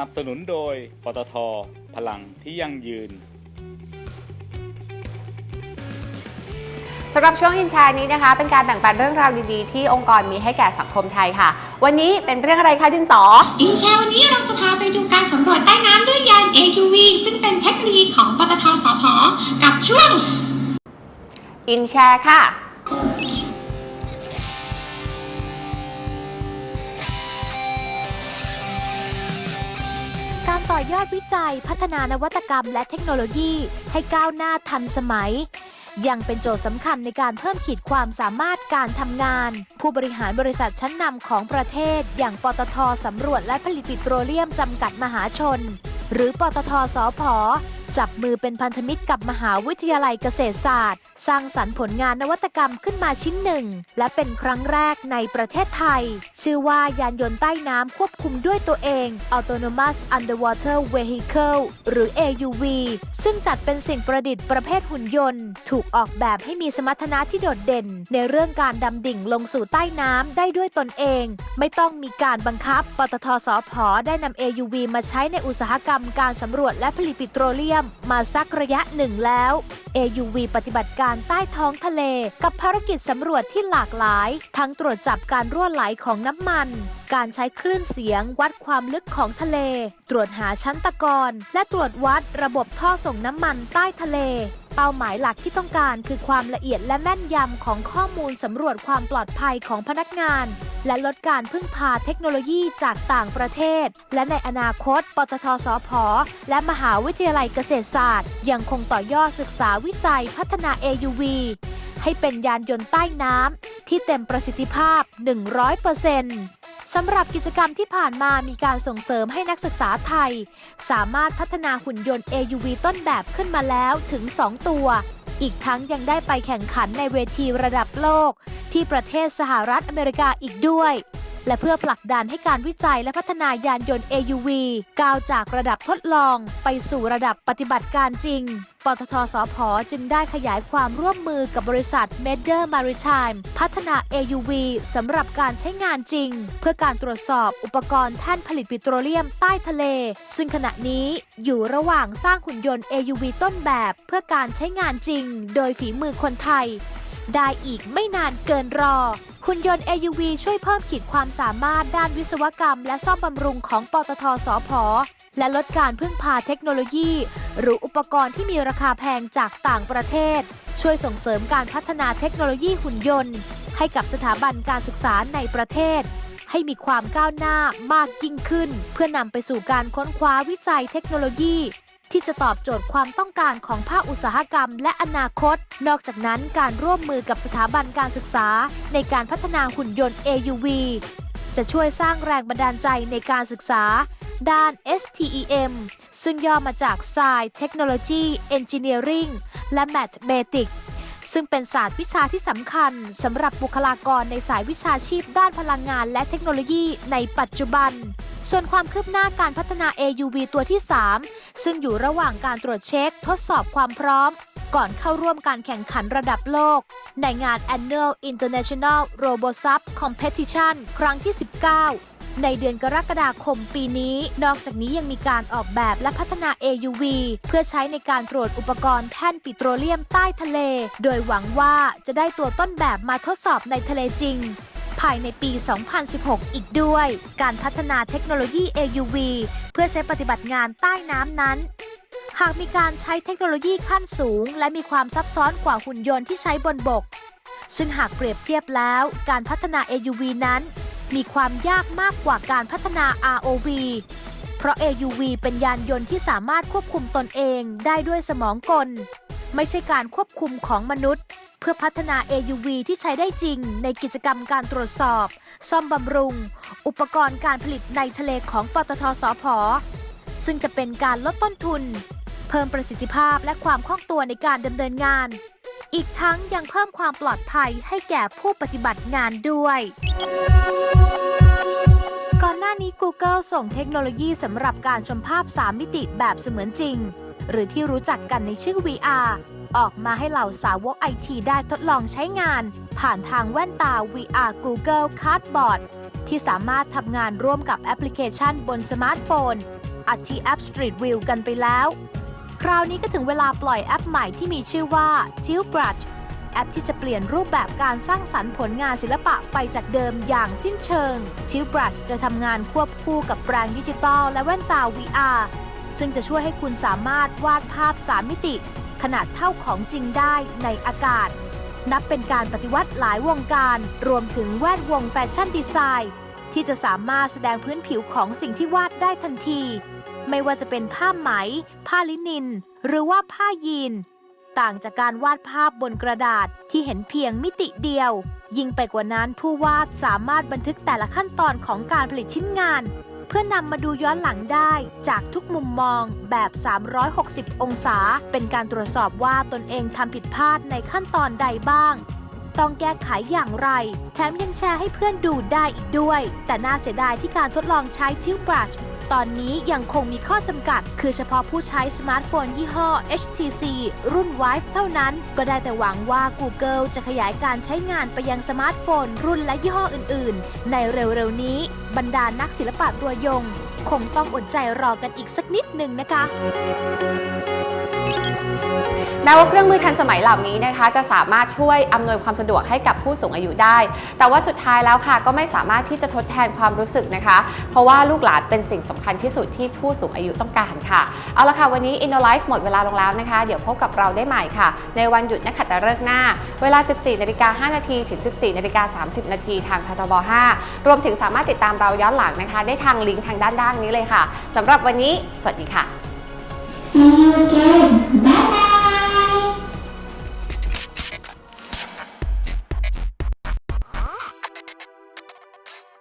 นับสนุนโดย ปตท พลังที่ยั่งยืนสำหรับช่วงอินแชร์นี้นะคะ เป็นการแบ่งปันเรื่องราวดีๆ ที่องค์กรมีให้แก่สังคมไทยค่ะ วันนี้เป็นเรื่องอะไรคะดินสอ อินแชร์วันนี้เราจะพาไปดูการสำรวจใต้น้ำด้วยยาน AUV ซึ่งเป็นเทคโนโลยีของปตทสพกับช่วง อินแชร์ค่ะ ต่อยอดวิจัย พัฒนานวัตกรรมและเทคโนโลยี ให้ก้าวหน้าทันสมัย ยังเป็นโจทย์สำคัญในการเพิ่มขีดความสามารถการทำงาน ผู้บริหารบริษัทชั้นนำของประเทศ อย่างปตทสำรวจและผลิตปิโตรเลียมจำกัดมหาชน หรือปตทสอพอ จับมือเป็นพันธมิตรกับมหาวิทยาลัยเกษตรศาสตร์ สร้างสรรค์ผลงานนวัตกรรมขึ้นมาชิ้นหนึ่ง และเป็นครั้งแรกในประเทศไทย ชื่อว่ายานยนต์ใต้น้ำควบคุมด้วยตัวเอง Autonomous Underwater Vehicle หรือ AUV ซึ่งจัดเป็นสิ่งประดิษฐ์ประเภทหุ่นยนต์ ถูกออกแบบให้มีสมรรถนะที่โดดเด่น ในเรื่องการดำดิ่งลงสู่ใต้น้ำได้ด้วยตนเอง ไม่ต้องมีการบังคับ ปตทสพอได้นำ AUV มาใช้ในอุตสาหกรรมการสำรวจและผลิตปิโตรเลียมมาสักระยะหนึ่งแล้ว AUV ปฏิบัติการใต้ท้องทะเล กับภารกิจสำรวจที่หลากหลาย ทั้งตรวจจับการรั่วไหลของน้ำมัน การใช้คลื่นเสียงวัดความลึกของทะเล ตรวจหาชั้นตะกอนและตรวจวัดระบบท่อส่งน้ำมันใต้ทะเล เป้าหมายหลักที่ต้องการคือความละเอียดและแม่นยำของข้อมูลสำรวจความปลอดภัยของพนักงาน และลดการพึ่งพาเทคโนโลยีจากต่างประเทศ และในอนาคต ปตทสพและมหาวิทยาลัยเกษตรศาสตร์ ยังคงต่อยอดศึกษาวิจัยพัฒนา AUV ให้เป็นยานยนต์ใต้น้ำที่เต็มประสิทธิภาพ 100% สำหรับกิจกรรมที่ผ่านมามีการส่งเสริมให้นักศึกษาไทย สามารถพัฒนาหุ่นยนต์ AUV ต้นแบบขึ้นมาแล้วถึง 2 ตัว อีกทั้งยังได้ไปแข่งขันในเวทีระดับโลก ที่ประเทศสหรัฐอเมริกาอีกด้วย และเพื่อผลักดันให้การวิจัยและพัฒนายานยนต์ AUV ก้าวจากระดับทดลอง ไปสู่ระดับปฏิบัติการจริง ปตทสพจึงได้ขยายความร่วมมือกับบริษัท m e d e r Maritime พัฒนา AUV สำหรับการใช้งานจริง เพื่อการตรวจสอบอุปกรณ์แท่นผลิตปิโตรเลียมใต้ทะเล ซึ่งขณะนี้อยู่ระหว่างสร้างหุ่นยนต์ AUV ต้นแบบ เพื่อการใช้งานจริง โดยฝีมือคนไทย ได้อีกไม่นานเกินรอหุ่นยนต์ AUV ช่วยเพิ่มขีดความสามารถด้านวิศวกรรม และซ่อมบำรุงของปตทสพและลดการพึ่งพาเทคโนโลยี หรืออุปกรณ์ที่มีราคาแพงจากต่างประเทศ ช่วยส่งเสริมการพัฒนาเทคโนโลยีหุ่นยนต์ ให้กับสถาบันการศึกษาในประเทศ ให้มีความก้าวหน้ามากยิ่งขึ้น เพื่อนำไปสู่การค้นคว้าวิจัยเทคโนโลยี ที่จะตอบโจทย์ความต้องการของภาคอุตสาหกรรม และอนาคต นอกจากนั้นการร่วมมือกับสถาบันการศึกษา ในการพัฒนาหุ่นยนต์ AUV จะช่วยสร้างแรงบันดาลใจในการศึกษา ด้าน STEM ซึ่งย่อมาจาก Science Technology Engineering และ Mathematics ซึ่งเป็นศาสตร์วิชาที่สำคัญสำหรับบุคลากรในสายวิชาชีพด้านพลังงานและเทคโนโลยีในปัจจุบัน ส่วนความคืบหน้าการพัฒนา AUV ตัวที่ 3 ซึ่งอยู่ระหว่างการตรวจเช็คทดสอบความพร้อม ก่อนเข้าร่วมการแข่งขันระดับโลก ในงาน Annual International RoboSub Competition ครั้งที่ 19ในเดือนกรกฎาคมปีนี้ นอกจากนี้ยังมีการออกแบบและพัฒนา AUV เพื่อใช้ในการตรวจอุปกรณ์แท่นปิโตรเลียมใต้ทะเล โดยหวังว่าจะได้ตัวต้นแบบมาทดสอบในทะเลจริง ภายในปี 2016 อีกด้วย การพัฒนาเทคโนโลยี AUV เพื่อใช้ปฏิบัติงานใต้น้ำนั้น หากมีการใช้เทคโนโลยีขั้นสูง และมีความซับซ้อนกว่าหุ่นยนต์ที่ใช้บนบก ซึ่งหากเปรียบเทียบแล้ว การพัฒนา AUV นั้น มีความยากมากกว่าการพัฒนา ROV เพราะ AUV เป็นยานยนต์ที่สามารถควบคุมตนเองได้ด้วยสมองกล ไม่ใช่การควบคุมของมนุษย์ เพื่อพัฒนา AUV ที่ใช้ได้จริงในกิจกรรมการตรวจสอบ ซ่อมบำรุง อุปกรณ์การผลิตในทะเลของปตทสพซึ่งจะเป็นการลดต้นทุน เพิ่มประสิทธิภาพและความคล่องตัวในการดำเนินงาน อีกทั้งยังเพิ่มความปลอดภัยให้แก่ผู้ปฏิบัติงานด้วยก่อนหน้านี้ Google ส่งเทคโนโลยีสำหรับการชมภาพ 3 มิติแบบเสมือนจริง หรือที่รู้จักกันในชื่อ VR ออกมาให้เหล่าสาวกไอทีได้ทดลองใช้งาน ผ่านทางแว่นตา VR Google Cardboard ที่สามารถทำงานร่วมกับแอปพลิเคชันบนสมาร์ทโฟน อัดที่แอป Street View กันไปแล้ว คราวนี้ก็ถึงเวลาปล่อยแอปใหม่ที่มีชื่อว่า t i l Brush แอปที่จะเปลี่ยนรูปแบบการสร้างสรรค์ผลงานศิลปะไปจากเดิมอย่างสิ้นเชิง t i l Brush จะทำงานควบคู่กับแปรงดิจิตอลและแว่นตา VR ซึ่งจะช่วยให้คุณสามารถวาดภาพ 3 มิติ ขนาดเท่าของจริงได้ในอากาศ นับเป็นการปฏิวัติหลายวงการ รวมถึงแวดวงแฟชั่นดีไซน์ ที่จะสามารถแสดงพื้นผิวของสิ่งที่วาดได้ทันที ไม่ว่าจะเป็นผ้าไหม ผ้าลินิน หรือว่าผ้ายีน ต่างจากการวาดภาพบนกระดาษที่เห็นเพียงมิติเดียวยิ่งไปกว่านั้นผู้วาดสามารถบันทึกแต่ละขั้นตอนของการผลิตชิ้นงาน พื่อนำมาดูย้อนหลังได้จากทุกมุมมองแบบ 360 องศา เป็นการตรวจสอบว่าตนเองทำผิดพลาดในขั้นตอนใดบ้าง ต้องแก้ไขอย่างไร แถมยังแชร์ให้เพื่อนดูได้อีกด้วย แต่น่าเสียดายที่การทดลองใช้ทิวบรัช ตอนนี้ยังคงมีข้อจำกัด คือเฉพาะผู้ใช้สมาร์ทโฟนยี่ห้อ HTC รุ่น Vive เท่านั้น ก็ได้แต่หวังว่า Google จะขยายการใช้งานไปยังสมาร์ทโฟนรุ่นและยี่ห้ออื่น ๆ ในเร็ว ๆ นี้ บรรดานักศิลปะตัวยง คงต้องอดใจรอกันอีกสักนิดหนึ่งนะคะแม้ว่าเครื่องมือทันสมัยเหล่านี้นะคะ จะสามารถช่วยอำนวยความสะดวกให้กับผู้สูงอายุได้ แต่ว่าสุดท้ายแล้วค่ะ ก็ไม่สามารถที่จะทดแทนความรู้สึกนะคะ เพราะว่าลูกหลานเป็นสิ่งสำคัญที่สุดที่ผู้สูงอายุต้องการค่ะ เอาละค่ะ วันนี้ InnoLife หมดเวลาลงแล้วนะคะ เดี๋ยวพบกับเราได้ใหม่ค่ะ ในวันหยุดนักขัตฤกษ์หน้า เวลา 14นาฬิกา5นาทีถึง 14นาฬิกา30นาทีทางททบ 5 รวมถึงสามารถติดตามเราย้อนหลังนะคะ ได้ทางลิงก์ทางด้านด้านนี้เลยค่ะสำหรับวันนี้ สวัสดีค่ะ See you again